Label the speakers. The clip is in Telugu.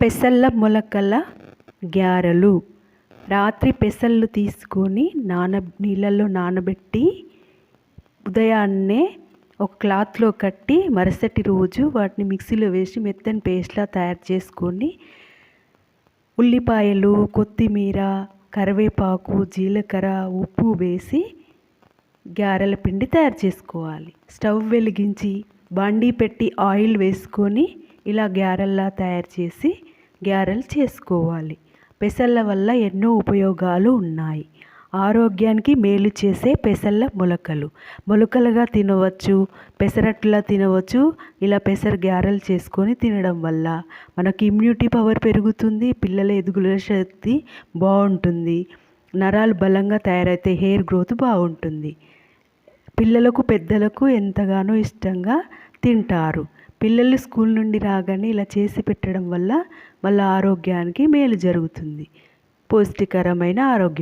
Speaker 1: పెసల్ల మొలకల గారెలు రాత్రి పెసళ్ళు తీసుకొని నాన నీళ్ళల్లో నానబెట్టి ఉదయాన్నే ఒక క్లాత్లో కట్టి మరుసటి రోజు వాటిని మిక్సీలో వేసి మెత్తని పేస్ట్లా తయారు చేసుకొని ఉల్లిపాయలు కొత్తిమీర కరివేపాకు జీలకర్ర ఉప్పు వేసి గారెల పిండి తయారు చేసుకోవాలి. స్టవ్ వెలిగించి బాండీ పెట్టి ఆయిల్ వేసుకొని ఇలా గ్యారెల్లా తయారు చేసి గ్యారెలు చేసుకోవాలి. పెసళ్ళ వల్ల ఎన్నో ఉపయోగాలు ఉన్నాయి. ఆరోగ్యానికి మేలు చేసే పెసళ్ళ మొలకలు. మొలకలుగా తినవచ్చు పెసరట్లా తినవచ్చు ఇలా పెసర గ్యారెలు చేసుకొని తినడం వల్ల మనకి ఇమ్యూనిటీ పవర్ పెరుగుతుంది పిల్లల ఎదుగుల శక్తి బాగుంటుంది నరాలు బలంగా తయారైతే హెయిర్ గ్రోత్ బాగుంటుంది. పిల్లలకు పెద్దలకు ఎంతగానో ఇష్టంగా తింటారు. పిల్లలు స్కూల్ నుండి రాగానే ఇలా చేసి పెట్టడం వల్ల వాళ్ళ ఆరోగ్యానికి మేలు జరుగుతుంది. పౌష్టికరమైన ఆరోగ్యం.